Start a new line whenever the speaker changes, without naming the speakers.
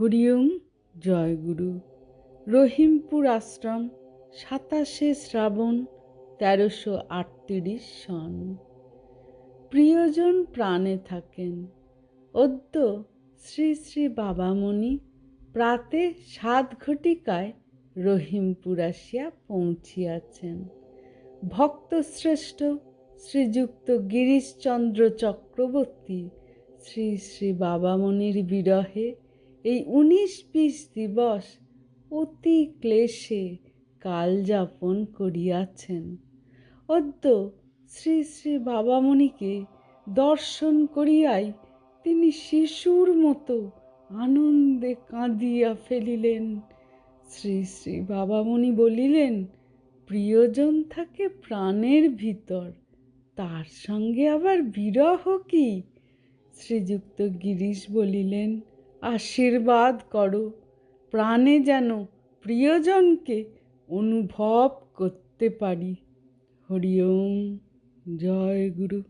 হরিওম জয়গুরু রহিমপুর আশ্রম, সাতাশে শ্রাবণ, তেরোশো আটত্রিশ সন। প্রিয়জন প্রাণে থাকেন। অদ্য শ্রী শ্রী বাবামণি প্রাতে সাত ঘটিকায় রহিমপুর আসিয়া পৌঁছিয়াছেন। ভক্তশ্রেষ্ঠ শ্রীযুক্ত গিরিশচন্দ্র চক্রবর্তী শ্রী শ্রী বাবামণির বিরহে এই উনিশ বিশ দিবস অতি ক্লেশে কালযাপন করিয়াছেন। অদ্য শ্রী শ্রী বাবামণিকে দর্শন করিয়াই তিনি শিশুর মতো আনন্দে কাঁদিয়া ফেলিলেন। শ্রী শ্রী বাবামণি বলিলেন, প্রিয়জন থাকে প্রাণের ভিতর, তার সঙ্গে আবার বিরহ কি? শ্রীযুক্ত গিরিশ বলিলেন আশীর্বাদ করো। প্রাণে যেন প্রিয়জনকে অনুভব করতে পারি। হরিওম জয় গুরু।